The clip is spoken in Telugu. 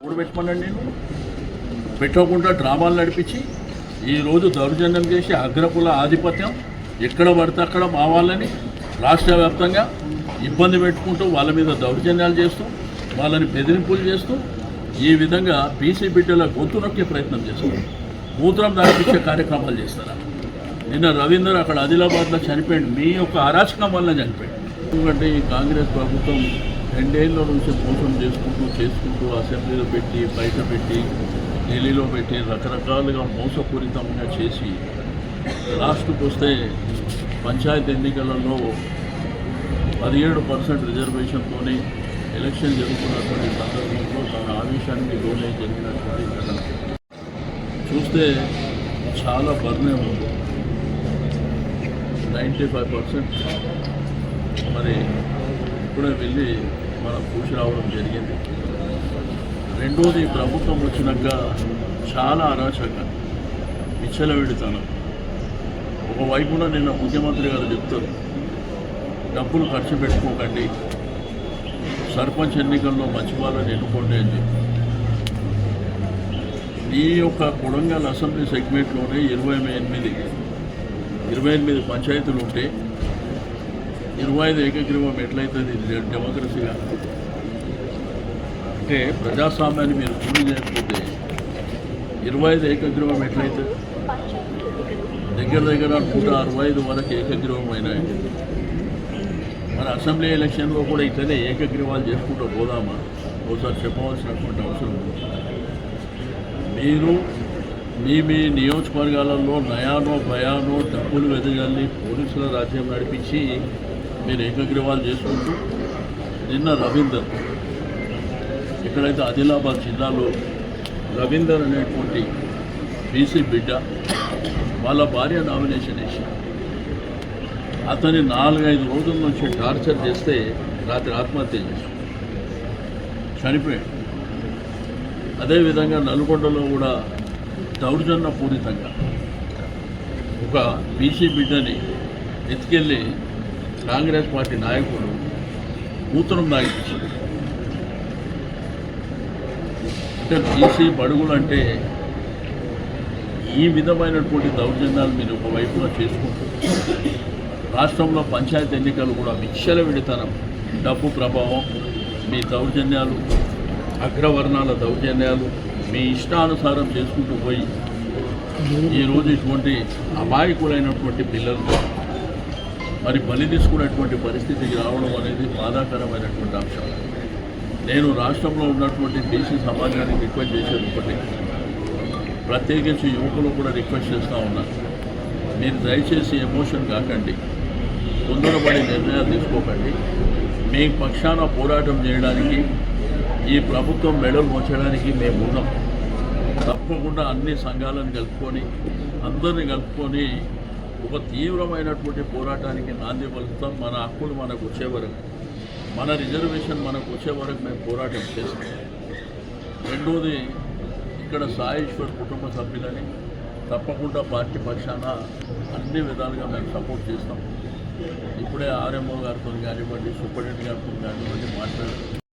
మూడు పెట్టుకున్నాను నేను. పెట్టకుండా డ్రామాలు నడిపించి ఈరోజు దౌర్జన్యం చేసి అగ్రకుల ఆధిపత్యం ఎక్కడ పడితే అక్కడ మా వాళ్ళని రాష్ట్ర వ్యాప్తంగా ఇబ్బంది పెట్టుకుంటూ వాళ్ళ మీద దౌర్జన్యాలు చేస్తూ వాళ్ళని బెదిరింపులు చేస్తూ ఈ విధంగా బీసీ బిడ్డల గొంతు నొక్కే ప్రయత్నం చేస్తారు మూత్రం దాటిపించే కార్యక్రమాలు చేస్తారా? నిన్న రవీందర్ అక్కడ ఆదిలాబాద్లో చనిపోయాడు. మీ యొక్క అరాచకం వల్ల చనిపోయాడు. ఎందుకంటే ఈ కాంగ్రెస్ ప్రభుత్వం రెండేళ్ళ నుంచి మోసం చేసుకుంటూ చేసుకుంటూ అసెంబ్లీలో పెట్టి బయట పెట్టి ఢిల్లీలో పెట్టి రకరకాలుగా మోసపూరితంగా చేసి లాస్ట్కి వస్తే పంచాయతీ ఎన్నికలలో పదిహేడు పర్సెంట్ రిజర్వేషన్తోనే ఎలక్షన్ జరుగుతున్నటువంటి సందర్భంలో తన ఆవేశానికి లోనే జరిగినటువంటి ఘటన. చూస్తే చాలా బర్నే ఉంది. Ninety five percent. మరి ఇప్పుడే వెళ్ళి మనం చూసి రావడం జరిగింది. రెండోది ప్రభుత్వం వచ్చినాక చాలా అరాచక విచ్చలవిడితనం. ఒకవైపున నిన్న ముఖ్యమంత్రి గారు చెప్తారు డబ్బులు ఖర్చు పెట్టుకోకండి సర్పంచ్ ఎన్నికల్లో మంచి వాళ్ళని ఎన్నుకోండి అని చెప్పి. ఈ యొక్క కొడంగల్ అసెంబ్లీ సెగ్మెంట్లోనే ఇరవై ఎనిమిది ఇరవై ఎనిమిది పంచాయతీలు ఉంటే ఇరవై ఐదు ఏకగ్రీవం ఎట్లయితుంది? డెమోక్రసీగా అంటే ప్రజాస్వామ్యాన్ని మీరు పూర్తి చేయకపోతే ఇరవై ఐదు ఏకగ్రీవం ఎట్లయితుంది? దగ్గర దగ్గర నూట అరవై ఐదు వరకు ఏకగ్రీవం అయినాయి. మన అసెంబ్లీ ఎలక్షన్లో కూడా ఇతనే ఏకగ్రీవాలు చేసుకుంటూ పోదామా? ఒకసారి చెప్పవలసినటువంటి అవసరం మీరు మీ మీ నియోజకవర్గాలలో నయానో భయానో డబ్బులు వెదజల్లి పోలీసుల రాజ్యం నడిపించి నేను ఏకగ్రీవాలు చేసుకుంటూ నిన్న రవీందర్ ఎక్కడైతే ఆదిలాబాద్ జిల్లాలో రవీందర్ అనేటువంటి బీసీ బిడ్డ వాళ్ళ భార్య నామినేషన్ వేసి అతని నాలుగైదు రోజుల నుంచి టార్చర్ చేస్తే రాత్రి ఆత్మహత్య చేసి చనిపోయాడు. అదేవిధంగా నల్గొండలో కూడా దౌర్జన్య పూరితంగా ఒక బీసీ బిడ్డని ఎత్తుకెళ్ళి కాంగ్రెస్ పార్టీ నాయకుడు కూతురు నాయకుడు అంటే బీసీ బడుగులు అంటే ఈ విధమైనటువంటి దౌర్జన్యాలు మీరు ఒకవైపున చేసుకుంటూ రాష్ట్రంలో పంచాయతీ ఎన్నికలు కూడా విచ్చల విడితనం డబ్బు ప్రభావం మీ దౌర్జన్యాలు అగ్రవర్ణాల దౌర్జన్యాలు మీ ఇష్టానుసారం చేసుకుంటూ పోయి ఈరోజు ఇటువంటి అమాయకులైనటువంటి పిల్లలు మరి బలి తీసుకునేటువంటి పరిస్థితికి రావడం అనేది బాధాకరమైనటువంటి అంశం. నేను రాష్ట్రంలో ఉన్నటువంటి దేశీ సమాజానికి రిక్వెస్ట్ చేసేది ఒకటి. ప్రత్యేకించి యువకులు కూడా రిక్వెస్ట్ చేస్తూ ఉన్నాను మీరు దయచేసి ఎమోషన్ కాకండి. తొందరపడి నిర్ణయాలు తీసుకోకండి. మీ పక్షాన పోరాటం చేయడానికి ఈ ప్రభుత్వం మెడలు మోచడానికి మేము ఉన్నాం. తప్పకుండా అన్ని సంఘాలను కలుపుకొని అందరిని కలుపుకొని ఒక తీవ్రమైనటువంటి పోరాటానికి నాంది పలుకుతాం. మన హక్కులు మనకు వచ్చే వరకు మన రిజర్వేషన్ మనకు వచ్చే వరకు మేము పోరాటం చేస్తాం. రెండోది ఇక్కడ సాయేశ్వర్ కుటుంబ సభ్యులని తప్పకుండా పార్టీ పక్షాన అన్ని విధాలుగా మేము సపోర్ట్ చేస్తాం. ఇప్పుడే ఆర్ఎంఓ గారితో కానివ్వండి సూపరింటెండెంట్ గారితో కానివ్వండి మాట్లాడుతున్నాం